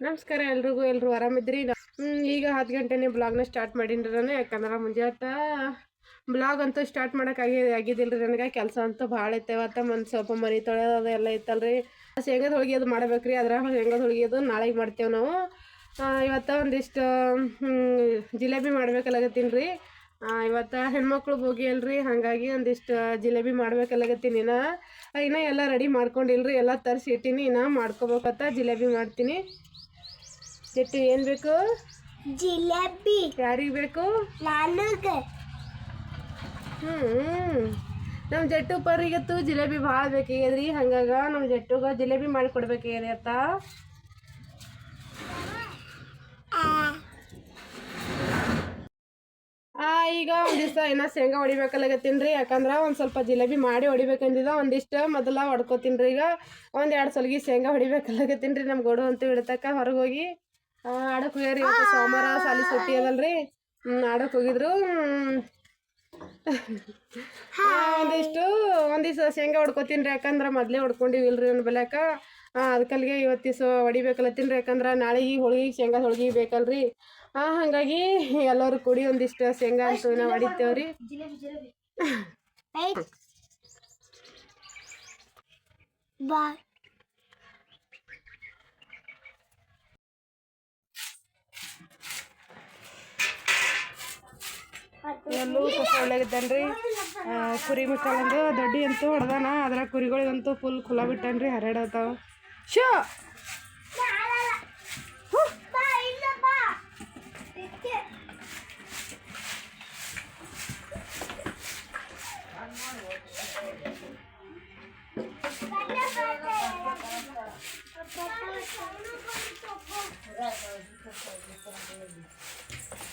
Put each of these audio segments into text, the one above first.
ನಮಸ್ಕಾರ ಎಲ್ರಿಗೂ ಎಲ್ಲರೂ ಆರಾಮಿದ್ರಿ ಈಗ ಹತ್ತು ಗಂಟೆನೇ ಬ್ಲಾಗ್ನ ಸ್ಟಾರ್ಟ್ ಮಾಡೀನಿ ನಾನು, ಯಾಕಂದ್ರೆ ಮುಂಜಾತ ಬ್ಲಾಗ್ ಅಂತೂ ಸ್ಟಾರ್ಟ್ ಮಾಡೋಕ್ಕಾಗಿ ಆಗಿ ಆಗಿದ್ದಿಲ್ಲ ರೀ ನನಗೆ. ಕೆಲಸ ಅಂತೂ ಭಾಳ ಐತೆ ಇವತ್ತು ಮನ್ ಸ್ವಲ್ಪ ಮನೆ ತೊಳೆಯೋದು ಎಲ್ಲ ಇತ್ತಲ್ರಿ ಶೇಂಗದ ಹೋಳಿಗೆ ಅದು ಮಾಡ್ಬೇಕು ರೀ, ಅದ್ರಾಗ ಶೇಂಗದ ಹೋಳಿಗೆ ಅದು ನಾಳೆಗೆ ಮಾಡ್ತೇವೆ ನಾವು. ಇವತ್ತ ಒಂದಿಷ್ಟು ಜಿಲೇಬಿ ಮಾಡ್ಬೇಕಲ್ಲಾಗತ್ತೀನಿ ರೀ. ಇವತ್ತು ಹೆಣ್ಮಕ್ಳು ಹೋಗಿ ಅಲ್ರಿ, ಹಾಗಾಗಿ ಒಂದಿಷ್ಟು ಜಿಲೇಬಿ ಮಾಡ್ಬೇಕಲ್ಲಾಗತ್ತೀನಿ ಇನ್ನ. ಇನ್ನೂ ಎಲ್ಲ ರೆಡಿ ಮಾಡ್ಕೊಂಡಿಲ್ರಿ, ಎಲ್ಲ ತರಿಸಿ ಇಟ್ಟೀನಿ, ಇನ್ನ ಮಾಡ್ಕೋಬೇಕತ್ತ ಜಿಲೇಬಿ ಮಾಡ್ತೀನಿ. ಜಟ್ಟು ಏನು ಬೇಕು? ಜಿಲೇಬಿ. ಯಾರಿಗೆ ಬೇಕು? ನನಗೆ ಹ್ಞೂ ನಮ್ಮ ಜಟ್ಟು ಪರಿಗತ್ತು ಜಿಲೇಬಿ ಭಾಳ ಬೇಕಾಗ್ಯದ್ರಿ ಹಂಗಾಗ ನಮ್ಮ ಜಟ್ಟುಗ ಜಿಲೇಬಿ ಮಾಡಿ ಕೊಡ್ಬೇಕಾಗ್ಯದ ಅತ್ತ. ಈಗ ಒಂದು ದಿವಸ ಏನೋ ಶೇಂಗಾ ಹೊಡಿಬೇಕಲ್ಲಾಗತ್ತೀನಿ ರೀ ಯಾಕಂದ್ರೆ ಒಂದು ಸ್ವಲ್ಪ ಜಿಲೇಬಿ ಮಾಡಿ ಹೊಡಿಬೇಕಂದಿದ ಒಂದಿಷ್ಟು ಮೊದಲ ಹೊಡ್ಕೋತೀನಿ ರೀ ಈಗ. ಒಂದು ಎರಡು ಸಲಿಗೆ ಶೇಂಗಾ ಹೊಡಿಬೇಕಲ್ಲಾಗತ್ತೀನಿ ರೀ ನಮ್ಮ ಗೋಡು ಅಂತೂ ಇಡ್ತಕ್ಕ ಹೊರಗೆ ಹೋಗಿ ಆಡಕ್ಕೆ ಹೋಗ್ಯಾರಿ ಸೋಮವಾರ ಸಾಲಿ ಸುಟ್ಟಿ ಅದಲ್ರಿ. ಆಡಕ್ಕೆ ಹೋಗಿದ್ರು. ಒಂದಿಷ್ಟು ಒಂದಿವ್ಸ ಶೇಂಗಾ ಹೊಡ್ಕೊತೀನಿ ಯಾಕಂದ್ರ ಮೊದಲೇ ಹೊಡ್ಕೊಂಡಿವಿ ಇಲ್ರಿ ನನ್ನ ಬೆಲೆಕ ಅದಕ್ಕಲ್ಗೆ ಇವತ್ತು ದಿವಸ ಹೊಡಿಬೇಕಲ್ಲತ್ತೀನಿ ಯಾಕಂದ್ರೆ ನಾಳೆಗೆ ಹೋಳಿಗೆ, ಶೇಂಗಾ ಹೋಳಿಗೆ ಬೇಕಲ್ರಿ. ಹಾಗಾಗಿ ಎಲ್ಲರೂ ಕೂಡಿ ಒಂದಿಷ್ಟು ಶೇಂಗಾ ಅಂತೂ ನಾವು ಹೊಡಿತೇವ್ರಿ. ಜಿಲೇಬಿ ಜಿಲೇಬಿ ಸ್ವಲ್ಪ ಒಳ್ಳೆಗಿದ್ದಾನೆ ರೀ ಕುರಿ ಮಿಕ್ಕಂದು ದೊಡ್ಡಿ ಅಂತೂ ಹೊಡೆದಾನ. ಅದರ ಕುರಿಗಳಿಗಂತೂ ಫುಲ್ ಖುಲ ಬಿಟ್ಟಾನ್ರಿ ಹರಡತಾವ ಶೋ!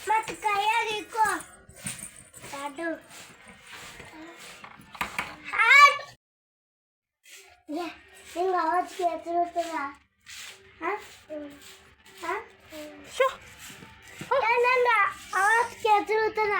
ಬಾ ಇಲ್ಲ ಬಾ ಇದಕ್ಕೆ ಮತ್ತೆ ಕೈಯಾಗ ಇಕ್ಕೋ ಅದು ನಿಂಗೆ ಅವಾಜ್ ಕೇಳ್ತಿರುತ್ತದ ಹಾಂ ಹಾಂ ಶೋ ನನ್ನ ಅವಾಜ್ ಕೇಳ್ತಿರುತ್ತದ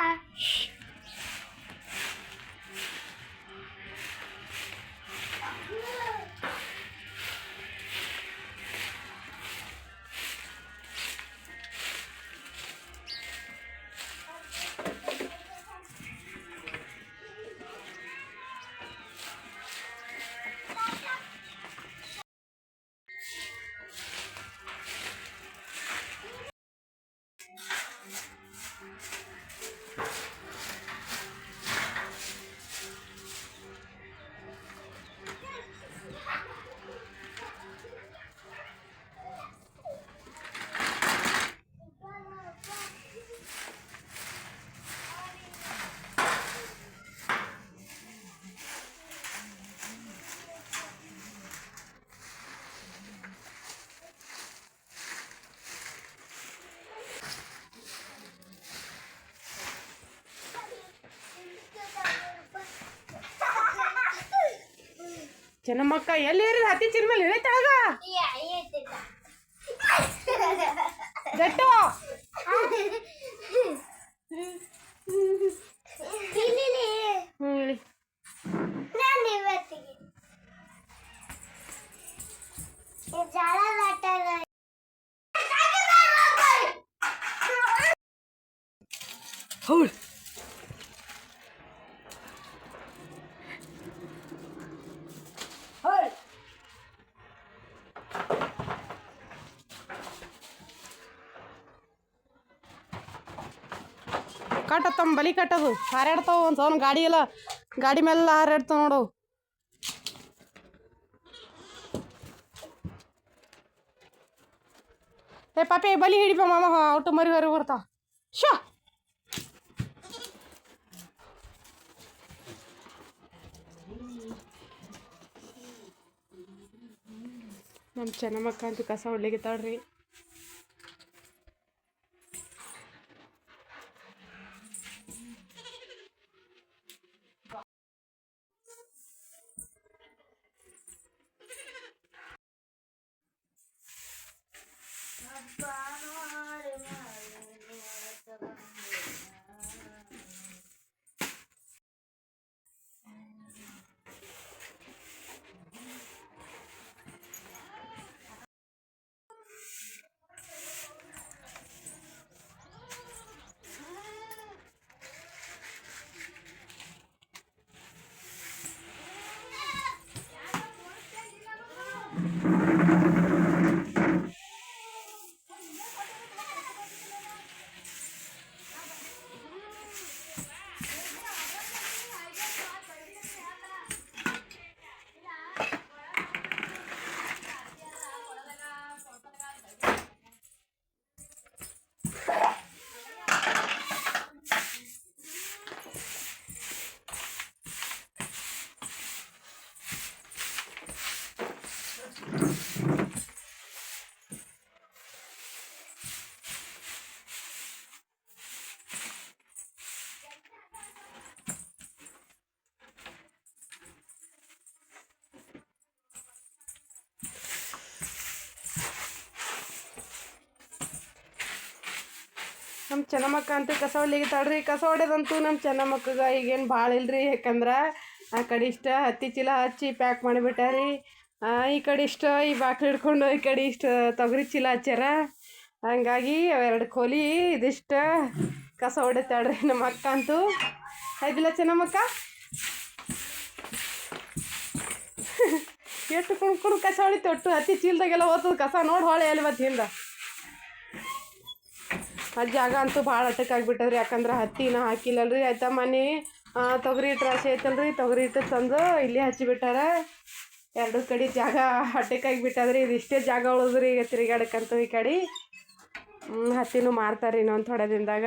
ಚೆನ್ನಮ್ಮಕ್ಕ ಎಲ್ಲಿ ಇರಿ ಹತ್ತಿ ಚಿನ್ ಮೇಲೆ ಇಳಿತಾಗ ಜಟ್ಟು ಹ್ಞೂ ಇಳಿ ನಾನು ಇವತ್ತಿಗೆ ಜಳ ಹೌದು ಕಟ್ಟತ್ತಮ್ಮ ಬಲಿ ಕಟ್ಟದು. ಹಾರಾಡ್ತಾವ ಒಂದು ಸೌನ್ ಗಾಡಿ ಎಲ್ಲ. ಗಾಡಿ ಮೇಲೆ ಹಾರಾಡ್ತಾವ ನೋಡು. ಏ ಪಾಪಿ ಬಲಿ ಹಿಡಿಪ ಮಾಮ ಔಟು ಮರಿ ಹೊರಗೆ ಬರ್ತಾ. ಶೋ ನಮ್ಮ ಚೆನ್ನಮ್ಮಕ್ಕ ಅಂತೂ ಕಸ ಹೊಡ್ಲಿಗಿತ್ತಾಳ್ರಿ ನಮ್ಮ ಚೆನ್ನಮ್ಮಕ್ಕ ಅಂತೂ ಕಸ ಹೊಡ್ಲಿಗಿತ್ತಾಳ್ರಿ ಕಸ ಹೊಡೆದಂತೂ ನಮ್ಮ ಚೆನ್ನಮ್ಮಕ್ಕಗ ಈಗೇನು ಭಾಳ ಇಲ್ರಿ. ಯಾಕಂದ್ರೆ ಆ ಕಡೆ ಇಷ್ಟ ಹತ್ತಿ ಚೀಲ ಹಚ್ಚಿ ಪ್ಯಾಕ್ ಮಾಡಿಬಿಟ್ಟಾರಿ. ಈ ಕಡೆ ಇಷ್ಟ ಈ ಬಾಕ್ಲು ಹಿಡ್ಕೊಂಡು ಈ ಕಡೆ ಇಷ್ಟ ತೊಗರಿ ಚೀಲ ಹಚ್ಚಾರ ಹಂಗಾಗಿ ಅವೆರಡು ಕೋಲಿ ಇದಿಷ್ಟ ಕಸ ಹೊಡಿತಾಳ್ರಿ ನಮ್ಮ ಅಕ್ಕ ಅಂತೂ. ಆಯ್ತಿಲ್ಲ ಚೆನ್ನಮ್ಮಕ್ಕ? ಎಷ್ಟು ಕುಣ್ ಕುಣ್ ಕಸ ಹೊಡಿತು ಒಟ್ಟು ಹತ್ತಿ ಚೀಲದಾಗೆಲ್ಲ ಓದ್ತದ ಕಸ ನೋಡಿ ಹೊಳೆ ಎಲ್ಲಿ ಮತ್ತೆ ಹಿಂದೆ. ಆ ಜಾಗ ಅಂತೂ ಭಾಳ ಅಟಕಾಗ್ಬಿಟ್ಟದ್ರಿ ಯಾಕಂದ್ರೆ ಹತ್ತಿನ ಹಾಕಿಲ್ಲಲ್ರಿ. ಆಯ್ತಾ ಮನೆ ತೊಗರಿ ಹಿಟ್ಟು ರಾಶಿ ಐತಲ್ರಿ, ತೊಗರಿ ಹಿಟ್ಟು ತಂದು ಇಲ್ಲಿ ಹಚ್ಚಿಬಿಟ್ಟಾರ ಎರಡು ಕಡೆ ಜಾಗ ಅಟಕ್ಕಾಗಿಬಿಟ್ಟದ್ರಿ ಇದಿಷ್ಟೇ ಜಾಗ ಉಳಿದ್ರಿ ಈಗ ತಿರುಗಾಡಕ್ಕಂತೂ ಈ ಕಡೆ. ಹತ್ತಿನೂ ಮಾರ್ತಾರೆ ಇನ್ನೊಂದು ಥೋಡೆ ದಿನದಾಗ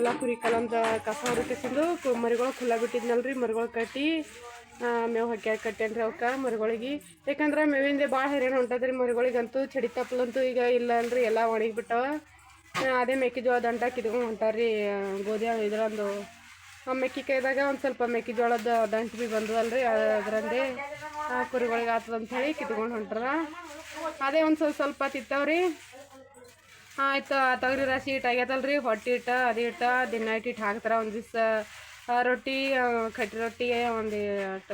ಎಲ್ಲ ಕುರಿ ಕಲಂದ ಕಸ ಹೊರತಿಸಿಂದು ಮರಿಗಳು ಖುಲ್ಲ ಬಿಟ್ಟಿದ್ನಲ್ರಿ ಮರಿಗಳು ಕಟ್ಟಿ ಮೇವು ಹಾಕಿ ಕಟ್ಟೇನ್ರಿ ಅವಕ್ಕೆ ಮರಿಗಳಿಗೆ. ಯಾಕಂದ್ರೆ ಮೇವಿಂದ ಭಾಳ ಹೈರಾಣ ಹೊಂಟದ್ರಿ ಮರಿಗಳಿಗಂತೂ, ಚಡಿ ತಪ್ಪಲಂತೂ ಈಗ ಇಲ್ಲ ಅಲ್ರಿ ಎಲ್ಲ ಒಣಗಿ ಬಿಟ್ಟವ ಅದೇ ಮೆಕ್ಕೆಜೋಳ ದಂಡ ಕಿತ್ಕೊಂಡು ಹೊಂಟಾರ್ರಿ ಗೋಧಿ ಇದ್ರಂದು. ಮೆಕ್ಕಿಕಾಯ್ದಾಗ ಒಂದು ಸ್ವಲ್ಪ ಮೆಕ್ಕೆಜೋಳದ ದಂಟು ಭೀ ಬಂದದಲ್ರಿ ಅದರಂದೇ ಕುರಿಗಳಿಗೆ ಆತದಂತ ಹೇಳಿ ಕಿತ್ಕೊಂಡು ಹೊಂಟ್ರ. ಅದೇ ಒಂದು ಸ್ವಲ್ಪ ಸ್ವಲ್ಪ ತಿತ್ತವ್ರಿ. ಆಯ್ತು, ತೊಗರಿ ರಾಶಿ ಹಿಟ್ಟು ರೀ ಹೊಟ್ಟೆ ಹಿಟ್ಟು, ಅದು ಹಿಟ್ಟು, ದಿನ ಇಟ್ಟು ಹಿಟ್ಟು ಹಾಕ್ತಾರೆ ಒಂದು ದಿವ್ಸ. ರೊಟ್ಟಿ ಕಟ್ಟಿ ರೊಟ್ಟಿಗೆ ಒಂದು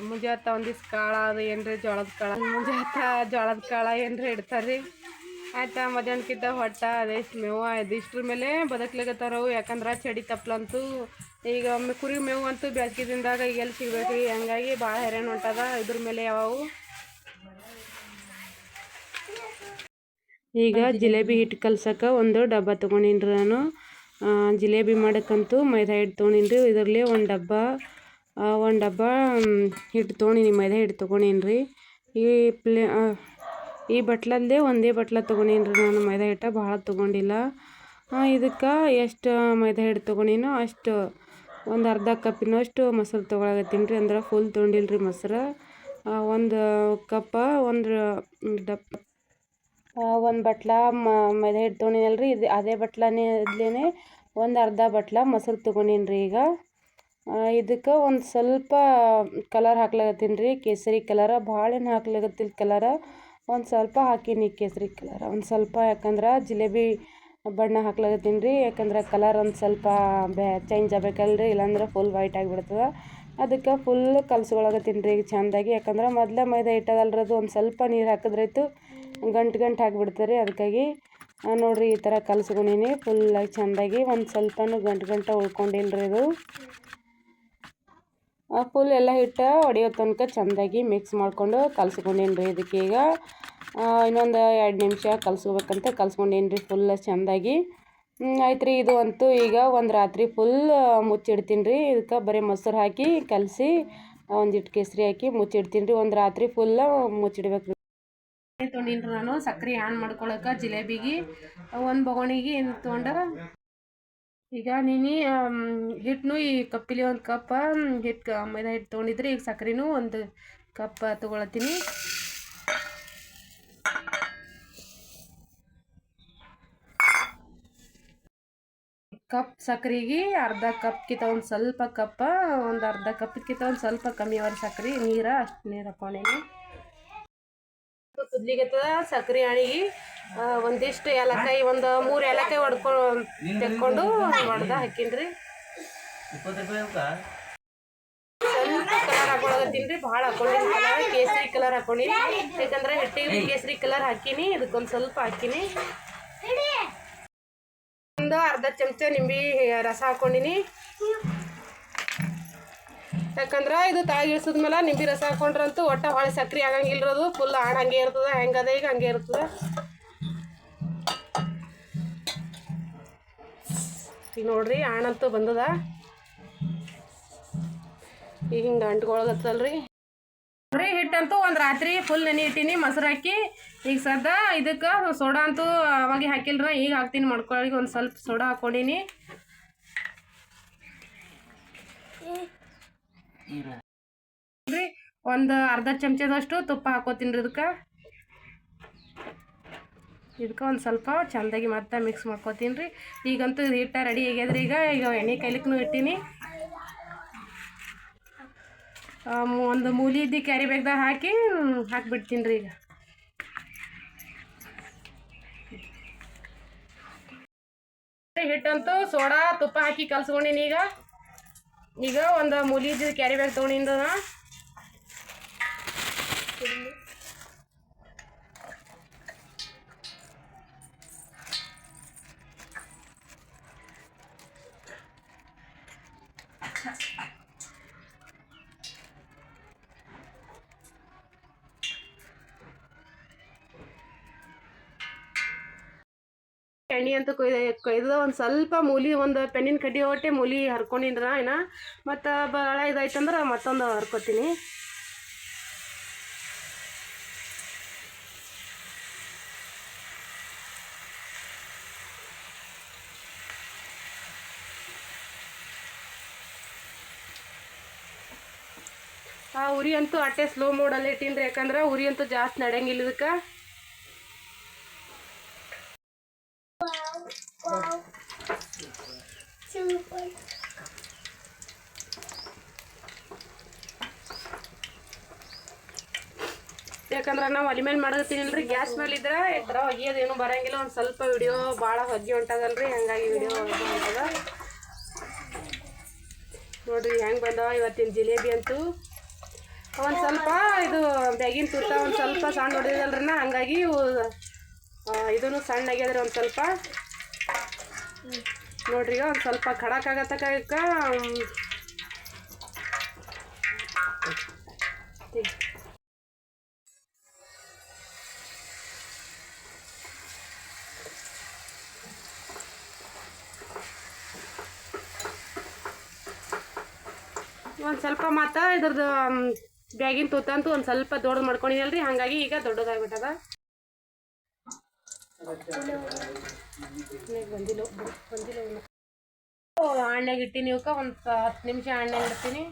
ಮುಂಜಾತ ಒಂದು ದಿವ್ಸ ಕಾಳ ಅದು ಏನ್ರಿ? ಜೋಳದ ಕಾಳ. ಮುಂಜಾತ ಜೋಳದ ಕಾಳ ಏನ್ರಿ ಇಡ್ತಾರೆ ರೀ ಆಯ್ತಾ, ಮಧ್ಯಾಹ್ನಕ್ಕಿಂತ ಹೊಟ್ಟ ಅದೆಷ್ಟು ಮೇವು ಇಷ್ಟ್ರ ಮೇಲೆ ಬದುಕ್ಲಿಕತ್ತಾರವು ಯಾಕಂದ್ರೆ ಚಡಿ ತಪ್ಪಲಂತೂ ಈಗ ಒಮ್ಮೆ ಕುರಿ ಮೇವು ಅಂತೂ ಬೇಸಿಗೆ ದಿನದಾಗ ಈಗ ಎಲ್ಲಿ ಸಿಗ್ಬೇಕು ರೀ ಹಂಗಾಗಿ ಭಾಳ ಹೈರಾಣ ಹೊಂಟದ ಇದ್ರ ಮೇಲೆ ಯಾವವು. ಈಗ ಜಿಲೇಬಿ ಹಿಟ್ಟು ಕಲ್ಸಕ್ಕೆ ಒಂದು ಡಬ್ಬ ತೊಗೊಂಡಿನ್ರಿ ನಾನು. ಜಿಲೇಬಿ ಮಾಡೋಕ್ಕಂತೂ ಮೈದಾ ಹಿಟ್ಟು ತೊಗೊಂಡಿನ್ರಿ. ಇದರಲ್ಲಿ ಒಂದು ಡಬ್ಬ ಒಂದು ಡಬ್ಬ ಹಿಟ್ಟು ತೊಗೊಂಡಿನಿ ಮೈದಾ ಹಿಟ್ಟು ತೊಗೊಂಡೀನಿ ಈ ಪ್ಲೇ ಈ ಬಟ್ಲಲ್ಲದೆ ಒಂದೇ ಬಟ್ಲ ತೊಗೊಂಡೀನಿ ನಾನು. ಮೈದಾ ಹಿಟ್ಟು ಭಾಳ ತೊಗೊಂಡಿಲ್ಲ. ಇದಕ್ಕೆ ಎಷ್ಟು ಮೈದಾ ಹಿಟ್ಟು ತೊಗೊಂಡಿನೋ ಅಷ್ಟು ಒಂದು ಅರ್ಧ ಕಪ್ಪಿನಷ್ಟು ಮೊಸರು ತೊಗೊಳಕತ್ತೀನಿ ರೀ ಅಂದ್ರೆ ಫುಲ್ ತೊಗೊಂಡಿಲ್ಲ ರೀ ಮೊಸರು ಒಂದು ಕಪ್ಪ ಒಂದು ಡಬ್ಬ ಒಂದು ಬಟ್ಲ ಮೈದಾ ಹಿಟ್ಟು ತೊಗೊಂಡಿನಲ್ರಿ ಇದು ಅದೇ ಬಟ್ಲನೇ ಇದ್ಲೇ ಒಂದು ಅರ್ಧ ಬಟ್ಲ ಮೊಸರು ತೊಗೊಂಡಿನಿ ರೀ ಈಗ ಇದಕ್ಕೆ ಒಂದು ಸ್ವಲ್ಪ ಕಲರ್ ಹಾಕ್ಲಾಗತ್ತೀನಿ ರೀ ಕೇಸರಿ ಕಲರ, ಭಾಳ ಏನು ಹಾಕ್ಲಾಗತ್ತಿಲ್ಲ ಕಲರ. ಒಂದು ಸ್ವಲ್ಪ ಹಾಕೀನಿ ಕೇಸರಿ ಕಲರ್. ಒಂದು ಸ್ವಲ್ಪ ಯಾಕಂದ್ರೆ ಜಿಲೇಬಿ ಬಣ್ಣ ಹಾಕ್ಲಾಗತ್ತೀನಿ ರೀ ಯಾಕಂದ್ರೆ ಕಲರ್ ಒಂದು ಸ್ವಲ್ಪ ಬ್ಯಾ ಚೇಂಜ್ ಆಗ್ಬೇಕಲ್ರಿ. ಇಲ್ಲಾಂದ್ರೆ ಫುಲ್ ವೈಟ್ ಆಗಿಬಿಡ್ತದೆ. ಅದಕ್ಕೆ ಫುಲ್ ಕಲ್ಸ್ಕೊಳಕತ್ತೀನಿ ರೀ ಈಗ ಚೆಂದಾಗಿ. ಯಾಕಂದ್ರೆ ಮೊದಲೇ ಮೈದಾ ಹಿಟ್ಟದಲ್ರಿ ಅದು ಒಂದು ಸ್ವಲ್ಪ ನೀರು ಹಾಕಿದ್ರಾಯ್ತು. ಗಂಟು ಗಂಟು ಹಾಕಿಬಿಡ್ತಾರೆ ಅದಕ್ಕಾಗಿ ನೋಡಿರಿ ಈ ಥರ ಕಲ್ಸ್ಕೊಂಡೀನಿ. ಫುಲ್ಲಾಗಿ ಚೆಂದಾಗಿ ಒಂದು ಸ್ವಲ್ಪನೂ ಗಂಟು ಗಂಟು ಉಳ್ಕೊಂಡಿಲ್ಲ ರೀ ಇದು ಫುಲ್ ಎಲ್ಲ ಹಿಟ್ಟು ಒಡೆಯೋ ತನಕ ಚೆಂದಾಗಿ ಮಿಕ್ಸ್ ಮಾಡಿಕೊಂಡು ಕಲ್ಸ್ಕೊಂಡೀನಿ ರೀ ಇದಕ್ಕೆ ಈಗ. ಇನ್ನೊಂದು ಎರಡು ನಿಮಿಷ ಕಲಸ್ಕೋಬೇಕಂತ ಕಲ್ಸ್ಕೊಂಡೀನಿ ರೀ ಫುಲ್ ಚೆಂದಾಗಿ. ಆಯ್ತು ರೀ ಇದು ಅಂತೂ ಈಗ ಒಂದು ರಾತ್ರಿ ಫುಲ್ ಮುಚ್ಚಿಡ್ತೀನಿ ರೀ ಇದಕ್ಕೆ ಬರೀ ಮೊಸರು ಹಾಕಿ ಕಲಸಿ ಒಂದಿಟ್ಟು ಕೇಸರಿ ಹಾಕಿ ಮುಚ್ಚಿಡ್ತೀನಿ ರೀ ಒಂದು ರಾತ್ರಿ ಫುಲ್ ಮುಚ್ಚಿಡ್ಬೇಕು ರೀ ತೊಗೊಂಡಿನಿ ನಾನು. ಸಕ್ಕರೆ ಆನ್ ಮಾಡ್ಕೊಳಕ್ಕೆ ಜಿಲೇಬಿಗೆ. ಒಂದು ಬೊಗಣಿಗೆ ಏನು ತೊಗೊಂಡು? ಈಗ ನೀನು ಹಿಟ್ಟನು ಈ ಕಪ್ಪಿಲಿ ಒಂದು ಕಪ್ ಹಿಟ್ಟು ಮೈದಾ ಹಿಟ್ಟು ತೊಗೊಂಡಿದ್ರೆ ಈಗ ಸಕ್ಕರೆನೂ ಒಂದು ಕಪ್ ತೊಗೊಳತ್ತೀನಿ. ಕಪ್ ಸಕ್ಕರೆಗೆ ಅರ್ಧ ಕಪ್ಕಿತ ಒಂದು ಸ್ವಲ್ಪ ಕಪ್ಪ, ಒಂದು ಅರ್ಧ ಕಪ್ಕಿಂತ ಒಂದು ಸ್ವಲ್ಪ ಕಮ್ಮಿ ಅವ್ರ ಸಕ್ಕರೆ, ನೀರು ಅಷ್ಟು ನೀರು ಹಾಕೊಂಡೇನಿ. ಕುದ್ಲಿಗತ್ತದ ಸಕ್ರೆ ಅಣಿಗೆ ಒಂದಿಷ್ಟು ಏಲಕ್ಕಾಯಿ ಒಂದು ಮೂರು ಏಲಕ್ಕಾಯಿ ಹೊಡ್ಕೊ ತೆಕ್ಕೊಂಡು ಹೊಡೆದ ಹಾಕಿನ್ರಿ. ಸ್ವಲ್ಪ ಕಲರ್ ಹಾಕೊಳಗತ್ತೀನಿ ರೀ ಭಾಳ ಹಾಕೊಂಡಿನಿ ಕಲರ್ ಕೇಸರಿ ಕಲರ್ ಹಾಕೊಂಡಿನಿ ಯಾಕಂದ್ರೆ ಹೆಟ್ಟಿಗೆ ಕೇಸರಿ ಕಲರ್ ಹಾಕಿನಿ ಇದಕ್ಕೊಂದು ಸ್ವಲ್ಪ ಹಾಕಿನಿ. ಒಂದು ಅರ್ಧ ಚಮಚ ನಿಂಬೆ ರಸ ಹಾಕೊಂಡಿನಿ. ಯಾಕಂದ್ರೆ ಇದು ಇಳಿಸಿದ್ಮೇಲೆ ನಿಂಬೆ ರಸ ಹಾಕೊಂಡ್ರಂತೂ ಒಟ್ಟ ಹೊಳೆ ಸಕ್ರೆ ಆಗಂಗಿಲ್ಲರದು ಫುಲ್ ಆಡ ಹಂಗೆ ಇರ್ತದೆ ಹೆಂಗದ ಈಗ ಹಂಗೆ ಇರ್ತದೆ. ನೋಡ್ರಿ, ಆಣಂತೂ ಬಂದದ. ಈಗ ಹಿಂಗೆ ಅಂಟ್ಕೊಳಗತ್ತಲ್ರಿ ನೋಡ್ರಿ ಹಿಟ್ಟಂತೂ ಒಂದು ರಾತ್ರಿ ಫುಲ್ ನೆನೆ ಇಟ್ಟಿನಿ, ಮೊಸರು ಹಾಕಿ. ಈಗ ಸದ್ದ ಇದಕ್ಕೆ ಸೋಡಾ ಅಂತೂ ಅವಾಗ ಹಾಕಿಲ್ರ, ಈಗ ಹಾಕ್ತೀನಿ ಮಾಡ್ಕೊಳ್ಳಿ ಒಂದು ಸ್ವಲ್ಪ ಸೋಡಾ ಹಾಕ್ಕೊಂಡಿನಿ ರೀ ಒಂದು ಅರ್ಧ ಚಮಚದಷ್ಟು ತುಪ್ಪ ಹಾಕೋತೀನಿ ರೀ ಇದಕ್ಕೆ. ಇದಕ್ಕೆ ಒಂದು ಸ್ವಲ್ಪ ಚೆಂದಾಗಿ ಮತ್ತೆ ಮಿಕ್ಸ್ ಮಾಡ್ಕೋತೀನಿ ರೀ. ಈಗಂತೂ ಇದು ಹಿಟ್ಟ ರೆಡಿ ಆಗ್ಯದ್ರಿ ಈಗ ಈಗ ಎಣ್ಣೆ ಕೈಲಿಕ್ಕೂ ಇಟ್ಟೀನಿ. ಒಂದು ಮೂಲಿ ಇದ್ದು ಕ್ಯಾರಿ ಬ್ಯಾಗ್ದಾಗ ಹಾಕಿ ಹಾಕಿಬಿಡ್ತೀನಿ ರೀ ಈಗ. ಹಿಟ್ಟಂತೂ ಸೋಡಾ ತುಪ್ಪ ಹಾಕಿ ಕಲ್ಸ್ಕೊಂಡಿನಿ ಈಗ. ಈಗ ಒಂದು ಮೂಲಿ ಇದ್ದಿದ್ದು ಕ್ಯಾರಿ ಬ್ಯಾಗ್ ತೊಗೊಂಡಿಂದ ಎಣ್ಣೆ ಅಂತ ಕೊಯ್ದು ಕೊಯ್ದು ಒಂದು ಸ್ವಲ್ಪ ಮೂಲಿ, ಒಂದು ಪೆನ್ನಿನ ಕಡ್ಡಿ ಒಟ್ಟೆ ಮೂಲಿ ಹರ್ಕೊಂಡಿದ್ರ ಏನ? ಮತ್ತು ಭಾಳ ಇದಾಯ್ತಂದ್ರೆ ಮತ್ತೊಂದು ಹರ್ಕೊತೀನಿ. ಆ ಉರಿ ಅಂತೂ ಅಟ್ಟೆ ಸ್ಲೋ ಮೋಡಲ್ಲಿ ಇಟ್ಟಿನ್ರಿ, ಯಾಕಂದ್ರೆ ಉರಿ ಅಂತೂ ಜಾಸ್ತಿ ನಡೆಯಂಗಿಲ್ಲ ಇದಕ್ಕೆ Super. ಯಾಕಂದ್ರೆ ನಾವು ಒಲೆ ಮೇಲೆ ಮಾಡತ್ತೀನಿಲ್ರಿ ಗ್ಯಾಸ್ ಮೇಲೆ ಇದ್ರೆ ಈ ಥರ ಒಗಿಯೋದೇನು ಬರಂಗಿಲ್ಲ, ಒಂದು ಸ್ವಲ್ಪ ವಿಡಿಯೋ ಭಾಳ ಹೊಗೆ ಹೊಂಟದಲ್ರಿ, ಹಂಗಾಗಿ ವಿಡಿಯೋ ಹೊಂಟದ ನೋಡ್ರಿ ಹೆಂಗೆ ಬಂದವ ಇವತ್ತಿನ ಜಿಲೇಬಿ ಅಂತೂ. ಒಂದು ಸ್ವಲ್ಪ ಇದು ಬ್ಯಾಗಿನ ತುರ್ತ, ಒಂದು ಸ್ವಲ್ಪ ಸಣ್ಣ ಹೊಡೆದಲ್ರಿ ನಾ ಹಂಗಾಗಿ ಇದೂ ಸಣ್ಣ ಆಗ್ಯದ್ರಿ ಒಂದು ಸ್ವಲ್ಪ. ನೋಡ್ರಿ ಒಂದು ಸ್ವಲ್ಪ ಖಡಕ್ ಆಗತ್ತಕ ಒಂದು ಸ್ವಲ್ಪ ಮತ್ತು ಇದ್ರದ್ದು ಬ್ಯಾಗಿನ ತೂತಂತೂ ಒಂದು ಸ್ವಲ್ಪ ದೊಡ್ಡದು ಮಾಡ್ಕೊಂಡಿನಲ್ರಿ ಹಾಗಾಗಿ ಈಗ ದೊಡ್ಡದಾಗ್ಬಿಟ್ಟದ. ಬಂದಿಲ್ಲ ಬಂದಿಲ್ಲ ಓ, ಆಣ್ಯಾಗ ಇಟ್ಟಿನಿ ಇವಕ್ಕ ಒಂದು ಹತ್ತು ನಿಮಿಷ ಆಣ್ಯಾಗ ಇಡ್ತೀನಿ.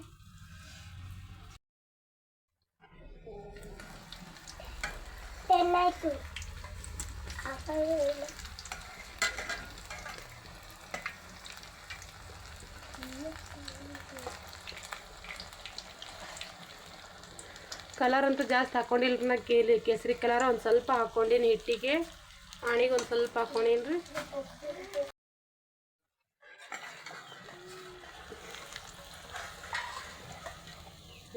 Thank ಅಪ್ಪ ಕಲರ್ ಅಂತೂ ಜಾಸ್ತಿ ಹಾಕೊಂಡಿಲ್ಲ ನಾ ಕೇಳಿ ಕೇಸರಿ ಕಲರ್ ಒಂದು ಸ್ವಲ್ಪ ಹಾಕೊಂಡೀನಿ ಹಿಟ್ಟಿಗೆ. ಆಣಿಗೆ ಒಂದು ಸ್ವಲ್ಪ ಹಾಕೊಂಡೀನಿ ರೀ.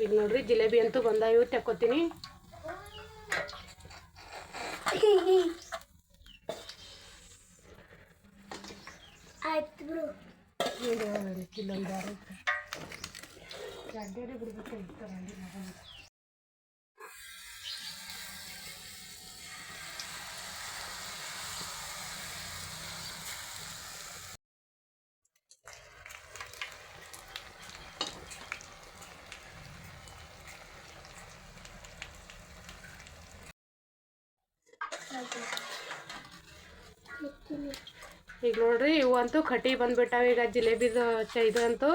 ಈಗ ನೋಡ್ರಿ ಜಿಲೇಬಿ ಅಂತೂ ಬಂದಾವು ತಕ್ಕೋತೀನಿ ಆಯ್ತು ಬಿಡು ಈಗ ನೋಡ್ರಿ ಇವು ಅಂತೂ ಕಟಿ ಬಂದ್ಬಿಟ್ಟಾವ. ಈಗ ಜಿಲೇಬಿದು ಇದು ಅಂತೂ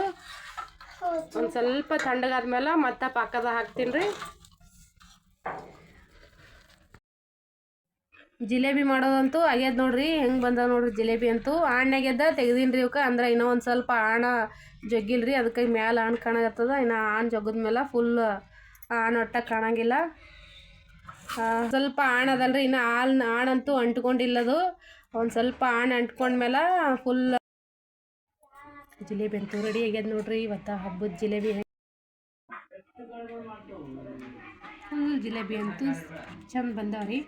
ಒಂದು ಸ್ವಲ್ಪ ತಣ್ಣಗಾದ್ಮೇಲೆ ಮತ್ತೆ ಪಾಕದ ಹಾಕ್ತೀನಿ ರೀ ಜಿಲೇಬಿ ಮಾಡೋದಂತೂ ಆಗ್ಯದ ನೋಡ್ರಿ ಹೆಂಗೆ ಬಂದ ನೋಡ್ರಿ ಜಿಲೇಬಿ ಅಂತೂ. ಆಣ್ಯಾಗ್ಯದ ತೆಗ್ದೀನಿ ರೀ ಇವಕ್ಕೆ ಅಂದ್ರೆ ಇನ್ನೂ ಒಂದು ಸ್ವಲ್ಪ ಆಣ ಜಗ್ಗಿಲ್ರಿ ಅದಕ್ಕೆ ಮ್ಯಾಲ ಆಣ್ ಕಾಣಕತ್ತದ ಇನ್ನು ಆಣ್ ಜಗ್ಗದ ಮೇಲೆ ಫುಲ್ ಆಣ್ ಒಟ್ಟ ಕಾಣಂಗಿಲ್ಲ. ಸ್ವಲ್ಪ ಆಣ್ ಅದಲ್ರಿ, ಇನ್ನು ಹಾಲ್ ಆಣಂತೂ ಅಂಟ್ಕೊಂಡಿಲ್ಲದು. ಒಂದು ಸ್ವಲ್ಪ ಆಣ್ ಅಂಟ್ಕೊಂಡ್ಮೇಲೆ ಫುಲ್ ಜಿಲೇಬಿ ಅಂತೂ ರೆಡಿ ಆಗ್ಯದ ನೋಡ್ರಿ. ಇವತ್ತು ಹಬ್ಬದ ಜಿಲೇಬಿ ಫುಲ್ ಜಿಲೇಬಿ ಅಂತೂ ಚಂದ ಬಂದಾವ್ರಿ.